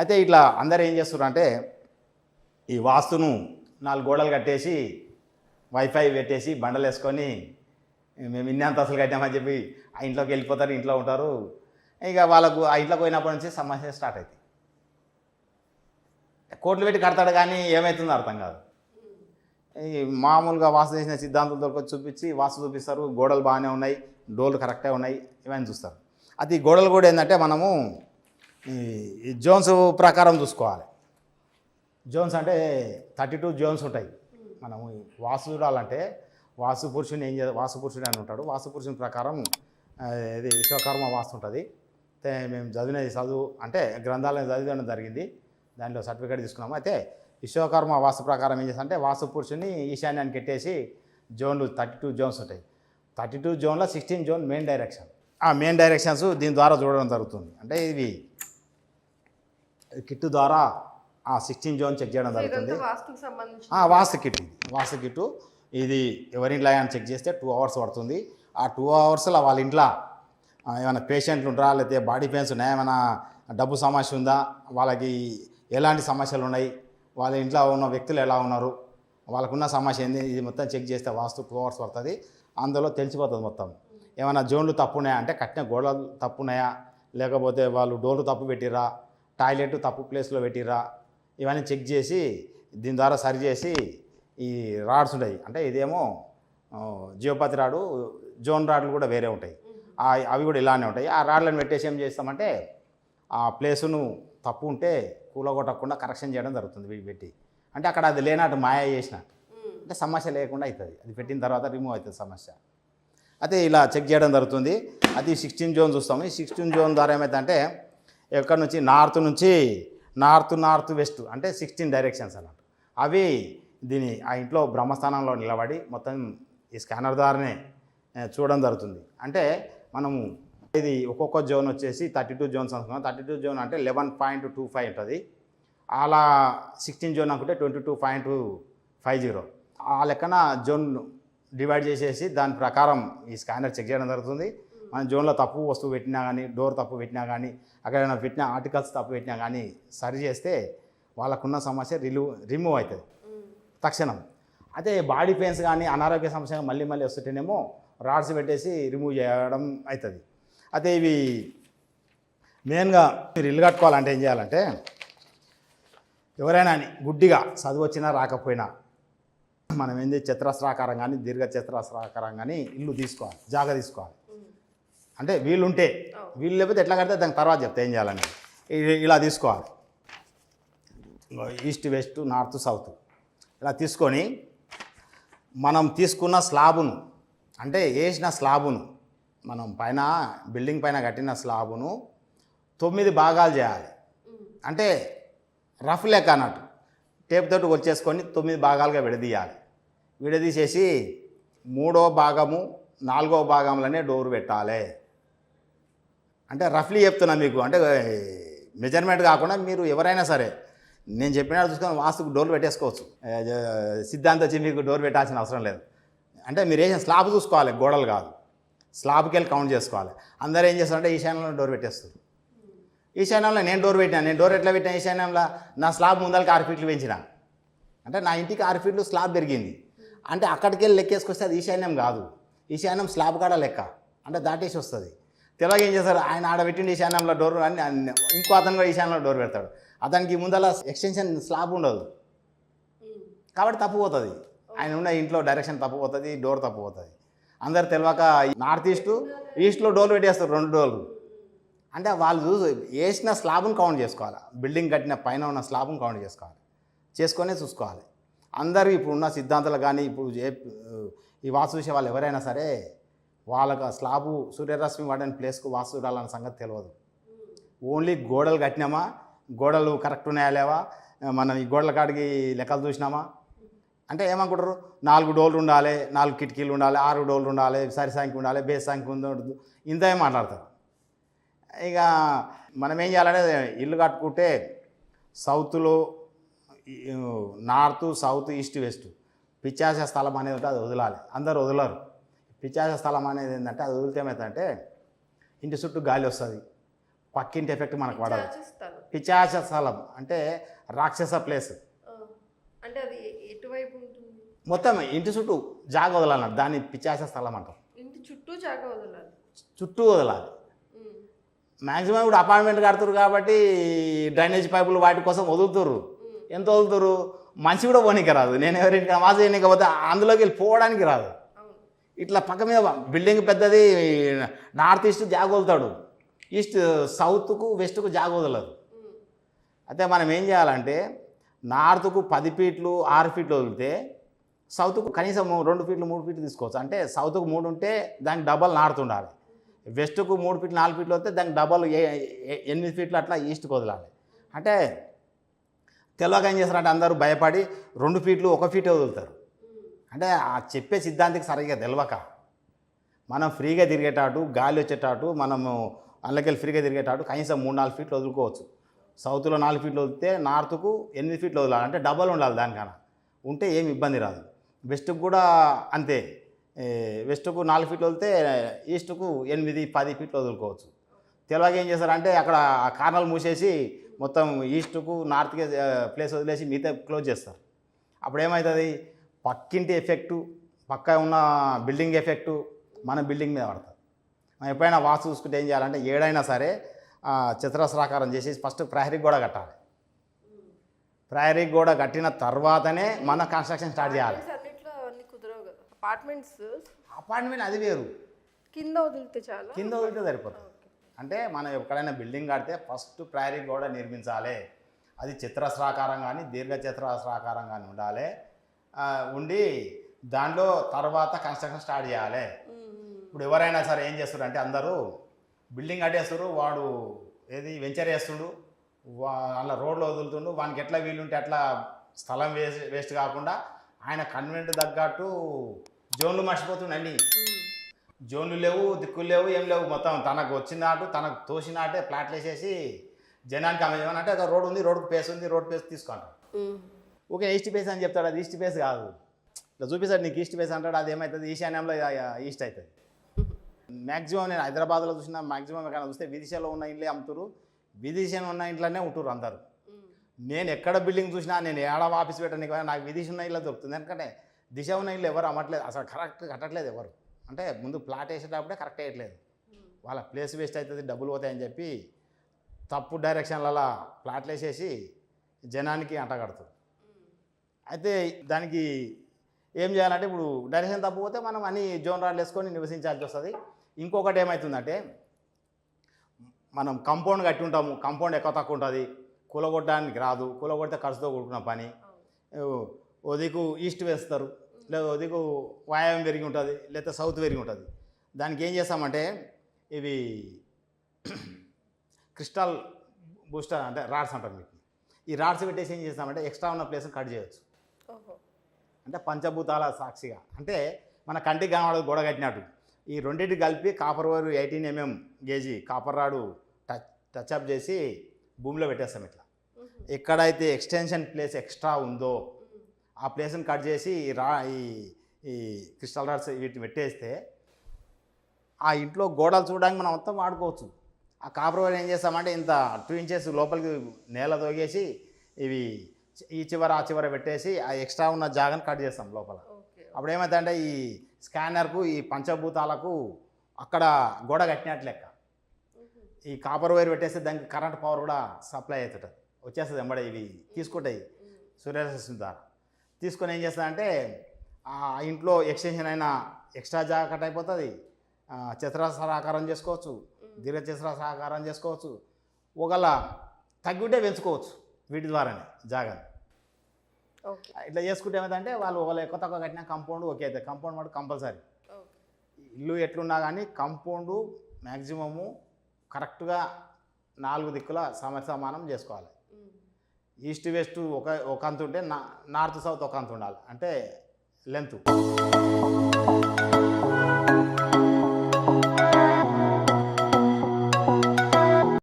అయితే ఇట్లా అందరు ఏం చేస్తున్నారంటే ఈ వాస్తును నాలుగు గోడలు కట్టేసి వైఫై పెట్టేసి బండలు వేసుకొని మేము ఇన్ని అంతస్తులు కట్టామని చెప్పి ఆ ఇంట్లోకి వెళ్ళిపోతారు ఇంట్లో ఉంటారు. ఇక వాళ్ళకు ఆ ఇంట్లోకి పోయినప్పటి నుంచి సమస్య స్టార్ట్ అవుతుంది కోట్లు పెట్టి కడతాడు కానీ ఏమవుతుందో అర్థం కాదు. మామూలుగా వాసు చేసిన సిద్ధాంతం దొరికి చూపించి వాసు చూపిస్తారు. గోడలు బాగానే ఉన్నాయి. డోర్లు కరెక్టే ఉన్నాయి. ఇవన్నీ చూస్తారు. అది గోడలు కూడా ఏంటంటే మనము ఈ ఈ జోన్స్ ప్రకారం చూసుకోవాలి. జోన్స్ అంటే థర్టీ టూ జోన్స్ ఉంటాయి. మనము వాసు చూడాలంటే వాసు పురుషుని ఏం చే వాసు పురుషుడు అని ఉంటాడు. వాసు పురుషుని ప్రకారం ఇది విశ్వకర్మ వాస్తు ఉంటుంది. మేము చదివినది చదువు అంటే గ్రంథాలను చదివడం జరిగింది. దాంట్లో సర్టిఫికేట్ తీసుకున్నాము. అయితే విశ్వకర్మ వాస్తు ప్రకారం ఏం చేస్తా అంటే వాస్తు పురుషుని ఈశాన్యానికి పెట్టేసి జోన్లు థర్టీ టూ జోన్స్ ఉంటాయి. థర్టీ టూ జోన్లో సిక్స్టీన్ జోన్ మెయిన్ డైరెక్షన్. ఆ మెయిన్ డైరెక్షన్స్ దీని ద్వారా చూడడం జరుగుతుంది. అంటే ఇవి కిట్ ద్వారా ఆ సిక్స్టీన్ జోన్ చెక్ చేయడం జరుగుతుంది. వాస్తు కిట్ ఇది. వాస్తు కిట్టు. ఇది ఎవరింట్లో అని చెక్ చేస్తే టూ అవర్స్ పడుతుంది. ఆ టూ అవర్స్లో వాళ్ళ ఇంట్లో ఏమైనా పేషెంట్లు ఉంటారా లేకపోతే బాడీ పెయిన్స్ ఉన్నాయా ఏమైనా డబ్బు సమస్య ఉందా వాళ్ళకి ఎలాంటి సమస్యలు ఉన్నాయి వాళ్ళ ఇంట్లో ఉన్న వ్యక్తులు ఎలా ఉన్నారు? వాళ్ళకున్న సమస్య ఏంది? ఇది మొత్తం చెక్ చేస్తే వాస్తు టూ అవర్స్ పడుతుంది. అందులో తెలిసిపోతుంది మొత్తం. ఏమైనా జోన్లు తప్పు ఉన్నాయా అంటే కట్టిన గోడలు తప్పు ఉన్నాయా లేకపోతే వాళ్ళు డోర్లు తప్పు పెట్టిరా టాయిలెట్ తప్పు ప్లేస్లో పెట్టిరా ఇవన్నీ చెక్ చేసి దీని ద్వారా సరి చేసి ఈ రాడ్స్ ఉంటాయి. అంటే ఇదేమో జియోపతి రాడు జోన్ రాడ్లు కూడా వేరే ఉంటాయి. అవి కూడా ఇలానే ఉంటాయి. ఆ రాడ్లను పెట్టేసి ఏం చేస్తామంటే ఆ ప్లేసును తప్పు ఉంటే కూలగొట్టకుండా కరెక్షన్ చేయడం జరుగుతుంది వీటి పెట్టి. అంటే అక్కడ అది లేనట్టు మాయ చేసినట్టు అంటే సమస్య లేకుండా అవుతుంది అది పెట్టిన తర్వాత రిమూవ్ అవుతుంది సమస్య. అయితే ఇలా చెక్ చేయడం జరుగుతుంది. అది సిక్స్టీన్ జోన్ చూస్తాము. ఈ సిక్స్టీన్ జోన్ ద్వారా ఏమైందంటే ఎక్కడి నుంచి? నార్త్ నుంచి నార్త్ నార్త్ వెస్ట్ అంటే సిక్స్టీన్ డైరెక్షన్స్ అన్నట్టు అవి దీని ఆ ఇంట్లో బ్రహ్మస్థానంలో నిలబడి మొత్తం ఈ స్కానర్ ద్వారానే చూడడం జరుగుతుంది. అంటే మనము ఇది ఒక్కొక్క జోన్ వచ్చేసి థర్టీ టూ జోన్స్ అనుకున్నాం. థర్టీ టూ జోన్ అంటే లెవెన్ పాయింట్ టూ ఫైవ్ ఉంటుంది. అలా సిక్స్టీన్ జోన్ అనుకుంటే twenty two point five zero. ఆ లెక్కన జోన్ డివైడ్ చేసేసి దాని ప్రకారం ఈ స్కానర్ చెక్ చేయడం జరుగుతుంది. మన జోన్లో తప్పు వస్తువు పెట్టినా కానీ డోర్ తప్పు పెట్టినా కానీ అక్కడ పెట్టిన ఆర్టికల్స్ తప్పు పెట్టినా కానీ సరి చేస్తే వాళ్ళకున్న సమస్య రిలీవ్ రిమూవ్ అవుతుంది. తక్షణం. అయితే బాడీ పెయిన్స్ కానీ అనారోగ్య సమస్య మళ్ళీ మళ్ళీ వస్తుంటేనేమో రాడ్స్ పెట్టేసి రిమూవ్ చేయడం అవుతుంది. అయితే ఇవి మెయిన్గా మీరు ఇల్లు కట్టుకోవాలంటే ఏం చేయాలంటే ఎవరైనా అని గుడ్డిగా చదువు వచ్చినా రాకపోయినా మనం ఏంది చతురస్రాకారం కానీ దీర్ఘ చతురస్రాకారం కానీ ఇల్లు తీసుకోవాలి జాగా తీసుకోవాలి. అంటే వీళ్ళుంటే వీళ్ళు లేకపోతే ఎట్లా కడితే దాని తర్వాత చెప్తే ఏం చేయాలని. ఇలా తీసుకోవాలి. ఈస్ట్ వెస్ట్ నార్త్ సౌత్ ఇలా తీసుకొని మనం తీసుకున్న స్లాబును అంటే వేసిన స్లాబును మనం పైన బిల్డింగ్ పైన కట్టిన స్లాబును తొమ్మిది భాగాలు చేయాలి. అంటే రఫ్ లెక్క అన్నట్టు. టేప్ తోటి వచ్చేసుకొని తొమ్మిది భాగాలుగా విడదీయాలి. విడదీసేసి మూడో భాగము నాలుగో భాగంలోనే డోర్ పెట్టాలి. అంటే రఫ్లీ చెప్తున్నా మీకు. అంటే మెజర్మెంట్ కాకుండా మీరు ఎవరైనా సరే నేను చెప్పిన చూసుకొని వాస్తుకు డోర్లు పెట్టేసుకోవచ్చు. సిద్ధాంతం వచ్చి మీకు డోర్ పెట్టాల్సిన అవసరం లేదు. అంటే మీరు వేసిన స్లాబ్ చూసుకోవాలి గోడలు కాదు. స్లాబ్కి వెళ్ళి కౌంట్ చేసుకోవాలి. అందరూ ఏం చేస్తారంటే ఈశాన్యంలో డోర్ పెట్టేస్తారు. ఈశాన్యంలో నేను డోర్ పెట్టినా నేను డోర్ ఎట్లా పెట్టినా ఈశాన్యంలో నా స్లాబ్ ముందలకి ఆరు ఫీట్లు పెంచిన. అంటే నా ఇంటికి ఆరు ఫీట్లు స్లాబ్ పెరిగింది. అంటే అక్కడికి వెళ్ళి లెక్కేసుకొస్తే అది ఈశాన్యం కాదు. ఈశాన్యం స్లాబ్ కాడ లెక్క. అంటే దాటేసి వస్తుంది. తెలియక ఏం చేస్తారు? ఆయన ఆడ పెట్టిండి ఈశాన్యంలో డోర్ అని అన్ని- ఇంకో అతను కూడా ఈశాన్యంలో డోర్ పెడతాడు. అతనికి ముందల ఎక్స్టెన్షన్ స్లాబ్ ఉండదు. కాబట్టి తప్పు పోతుంది. ఆయన ఉన్న ఇంట్లో డైరెక్షన్ తప్పు పోతుంది డోర్ తప్పు పోతుంది. అందరు తెలియక నార్త్ ఈస్ట్ ఈస్ట్లో డోర్లు పెట్టేస్తారు రెండు డోర్లు. అంటే వాళ్ళు చూసి వేసిన స్లాబ్ను కౌంట్ చేసుకోవాలి. బిల్డింగ్ కట్టిన పైన ఉన్న స్లాబ్ను కౌంట్ చేసుకోవాలి. చేసుకొనే చూసుకోవాలి. అందరూ ఇప్పుడు ఉన్న సిద్ధాంతాలు కానీ ఇప్పుడు ఏ ఈ వాస్తు చూసే వాళ్ళు ఎవరైనా సరే వాళ్ళకు స్లాబు సూర్యరశ్మి పడని ప్లేస్కు వాస్తు చూడాలన్న సంగతి తెలియదు ఓన్లీ గోడలు కట్టినామా? గోడలు కరెక్ట్ ఉన్నాయా లేవా? మనం ఈ గోడల కాడికి లెక్కలు చూసినామా? అంటే ఏమనుకుంటారు? నాలుగు డోర్లు ఉండాలి నాలుగు కిటికీలు ఉండాలి ఆరు డోర్లు ఉండాలి సరి సంఖ్య ఉండాలి బేస్ సంఖ్య ఉండదు ఇంతే మాట్లాడతారు? ఇక మనం ఏం చేయాలంటే ఇల్లు కట్టుకుంటే సౌత్లో నార్త్ సౌత్ ఈస్ట్ వెస్ట్ పిచ్చాస స్థలం అనేది ఉంటే అది వదలాలి. అందరు వదలరు. పిచ్చాస స్థలం అనేది ఏంటంటే అది వదిలితే ఏమవుతుందంటే ఇంటి చుట్టూ గాలి వస్తుంది. పక్కింటి ఎఫెక్ట్ మనకు పడదు. చేస్తాను పిచాచ స్థలం అంటే రాక్షస ప్లేస్ అంటే అది ఎ- ఎటువైపు ఉంటుంది మొత్తం ఇంటి చుట్టూ జాగ వదలన్నట్టు దాన్ని పిచాచ స్థలం అంటాం. ఇంటి చుట్టూ జాగా వదలాలి. చుట్టూ వదలాలి. మ్యాక్సిమం ఇప్పుడు అపార్ట్మెంట్ కడుతురు కాబట్టి డ్రైనేజ్ పైపులు వాటి కోసం వదులుతురు ఎంత వదులుతురు మంచి కూడా పోనీకి రాదు. నేను ఎవరింటి నమాజ్ చేయకపోతే అందులోకి వెళ్ళి పోవడానికి రాదు. ఇట్లా పక్క మీద బిల్డింగ్ పెద్దది నార్త్ ఈస్ట్ జాగ వదులుతాడు. ఈస్ట్ సౌత్కు వెస్ట్కు జాగ వదలదు. అయితే మనం ఏం చేయాలంటే నార్త్కు పది ఫీట్లు ఆరు ఫీట్లు వదిలితే సౌత్కు కనీసం రెండు ఫీట్లు మూడు ఫీట్లు తీసుకోవచ్చు. అంటే సౌత్కు మూడు ఉంటే దానికి డబల్ నార్త్ ఉండాలి వెస్ట్కు మూడు ఫీట్లు నాలుగు ఫీట్లు వస్తే దానికి డబల్ ఏ ఎనిమిది ఫీట్లు అట్లా ఈస్ట్కి వదలాలి. అంటే తెలియక ఏం చేస్తారంటే అందరూ భయపడి రెండు ఫీట్లు ఒక ఫీటే వదులుతారు. అంటే ఆ చెప్పే సిద్ధాంతికి సరిగ్గా తెలవక. మనం ఫ్రీగా తిరిగేటాటు గాలి వచ్చేటాటు మనము అందులోకెళ్ళి ఫ్రీగా తిరిగేటాటు కనీసం మూడు నాలుగు ఫీట్లు వదులుకోవచ్చు. సౌత్లో నాలుగు ఫీట్లు వదిలితే నార్త్కు ఎనిమిది ఫీట్లు వదలాలి. అంటే డబల్ ఉండాలి దానికన్నా. ఉంటే ఏమి ఇబ్బంది రాదు. వెస్ట్కు కూడా అంతే. వెస్ట్కు నాలుగు ఫీట్లు వదిలితే ఈస్ట్కు ఎనిమిది పది ఫీట్లు వదులుకోవచ్చు. తెలియక ఏం చేస్తారంటే అక్కడ ఆ కార్నల్ మూసేసి మొత్తం ఈస్ట్కు నార్త్కి ప్లేస్ వదిలేసి మిగతా క్లోజ్ చేస్తారు. అప్పుడు ఏమవుతుంది పక్కింటి ఎఫెక్టు పక్క ఉన్న బిల్డింగ్ ఎఫెక్టు మన బిల్డింగ్ మీద పడుతుంది. మనం ఎప్పుడైనా వాస్తు చూసుకుంటే ఏం చేయాలంటే ఏడైనా సరే చతురస్రాకారం చేసి ఫస్ట్ ప్రహరీ గోడ కట్టాలి. ప్రహరీ గోడ కట్టిన తర్వాతనే మన కన్స్ట్రక్షన్ స్టార్ట్ చేయాలి. అపార్ట్మెంట్స్? అపార్ట్మెంట్ అది వేరు. కింద వదిలితే చాలా? కింద వదిలితే సరిపోతుంది. అంటే మనం ఎక్కడైనా బిల్డింగ్ కడితే ఫస్ట్ ప్రహరీ గోడ నిర్మించాలి. అది చతురస్రాకారం కానీ దీర్ఘ చతురస్రాకారం కానీ ఉండాలి. ఉండి దాంట్లో తర్వాత కన్స్ట్రక్షన్ స్టార్ట్ చేయాలి. ఇప్పుడు ఎవరైనా సరే ఏం చేస్తారు అంటే అందరూ బిల్డింగ్ కట్టేస్తారు వాడు ఏది వెంచర్ వేస్తుండు అలా రోడ్లో వదులుతుండు వానికి ఎట్లా వీలుంటే అట్లా స్థలం వేస్ట్ వేస్ట్ కాకుండా ఆయన కన్వెంట్ తగ్గట్టు జోన్లు మర్చిపోతుండండి. జోన్లు లేవు దిక్కులు లేవు ఏం లేవు. మొత్తం తనకు వచ్చినాటు తనకు తోసినాటే ప్లాట్లు వేసేసి జనానికి ఆమె ఏమనంటే ఒక రోడ్ ఉంది రోడ్కు పేస్ ఉంది రోడ్ పేస్ తీసుకుంటాడు. ఓకే ఈస్ట్ పేస్ అని చెప్తాడు అది ఈస్ట్ పేస్ కాదు. ఇట్లా చూపిస్తాడు నీకు ఈస్ట్ పేస్ అంటాడు అది ఏమవుతుంది ఈశాన్యంలో ఈస్ట్ అవుతుంది. మ్యాక్సిమం నేను హైదరాబాద్లో చూసిన మ్యాక్సిమం ఎక్కడ చూస్తే విదిశలో ఉన్న ఇళ్ళే అమ్ముతారు. విదిశలో ఉన్న ఇంట్లోనే ఉంటురు అందరు. నేను ఎక్కడ బిల్డింగ్ చూసినా నేను ఏడ ఆఫీస్ పెట్టడానికి నాకు విదిశ ఉన్న ఇల్లు దొరుకుతుంది. ఎందుకంటే దిశ ఉన్న ఇల్లు ఎవరు అమ్మట్లేదు. అసలు కరెక్ట్ కట్టట్లేదు ఎవరు. అంటే ముందు ప్లాట్ వేసేటప్పుడే కరెక్ట్ వేయట్లేదు. ఉమ్. వాళ్ళ ప్లేస్ వేస్ట్ అవుతుంది డబ్బులు పోతాయని చెప్పి తప్పు డైరెక్షన్లలో ప్లాట్లు వేసేసి జనానికి అంటగడుతుంది ఉమ్. అయితే దానికి ఏం చేయాలంటే ఇప్పుడు డైరెక్షన్ తప్పు పోతే మనం అన్ని జోన్ రాడ్లు వేసుకొని నివసించాల్సి వస్తుంది. ఇంకొకటి ఏమవుతుందంటే మనం కాంపౌండ్ కట్టి ఉంటాము. కాంపౌండ్ ఎక్కువ తక్కువ ఉంటుంది. కూలగొట్టడానికి రాదు. కూలగొడితే ఖర్చుతో కూడుకున్న పని. దిక్కు ఈస్ట్ వేస్తారు. లేదా ఓ దిక్కు వాయాయం పెరిగి ఉంటుంది లేదా సౌత్ పెరిగి ఉంటుంది. దానికి ఏం చేస్తామంటే ఇవి క్రిస్టల్ బూస్టర్ అంటే రాడ్స్ అంటారు మీకు ఈ రాడ్స్ పెట్టేసి ఏం చేస్తామంటే ఎక్స్ట్రా ఉన్న ప్లేస్ కట్ చేయొచ్చు. ఓహో. అంటే పంచభూతాల సాక్షిగా. అంటే మన కంటికి కనబడదు గోడ కట్టినట్టు. ఈ రెండింటి కలిపి copper wire eighteen MM గేజీ copper rod touch touch up చేసి భూమిలో పెట్టేస్తాం ఇట్లా. ఎక్కడైతే ఎక్స్టెన్షన్ ప్లేస్ ఎక్స్ట్రా ఉందో. ఆ ప్లేస్ని కట్ చేసి రా ఈ ఈ క్రిస్టల్ రాడ్స్ వీటిని పెట్టేస్తే ఆ ఇంట్లో గోడలు చూడడానికి మనం మొత్తం వాడుకోవచ్చు ఆ కాపర్ వైర్ ఏం చేస్తామంటే ఇంత టూ ఇంచెస్ లోపలికి నేల తోగేసి ఇవి ఈ చివర ఆ చివర పెట్టేసి ఆ ఎక్స్ట్రా ఉన్న జాగాని కట్ చేస్తాం లోపల అప్పుడు ఏమవుతుందంటే ఈ స్కానర్కు ఈ పంచభూతాలకు అక్కడ గోడ కట్టినట్లు లెక్క ఉమ్. ఈ కాపర్ వైర్ పెట్టేస్తే దానికి కరెంట్ పవర్ కూడా సప్లై అవుతుంటుంది వచ్చేస్తుంది ఎంబడే ఇవి తీసుకుంటాయి. సూర్యరశ్మి ద్వారా తీసుకొని ఏం చేస్తానంటే ఆ ఇంట్లో ఎక్స్టెన్షన్ అయిన ఎక్స్ట్రా జాగా కట్ అయిపోతుంది చతురస్రాకారం చేసుకోవచ్చు. దీర్ఘ చతురస్రాకారం చేసుకోవచ్చు. ఒకవేళ తగ్గుంటే పెంచుకోవచ్చు వీటి ద్వారానే జాగాని. ఇట్లా చేసుకుంటే ఏమైందంటే వాళ్ళు ఒకవేళ ఎక్కువ తక్కువ కట్టిన కంపౌండ్ ఓకే అవుతుంది. కంపౌండ్ మటు కంపల్సరీ ఇల్లు ఎట్లున్నా కానీ కంపౌండు మ్యాక్సిమము కరెక్ట్గా నాలుగు దిక్కుల సమసమానం చేసుకోవాలి. ఈస్ట్ వెస్ట్ ఒక ఒక అంత ఉంటే నార్త్ సౌత్ ఒక అంత ఉండాలి. అంటే లెంత్.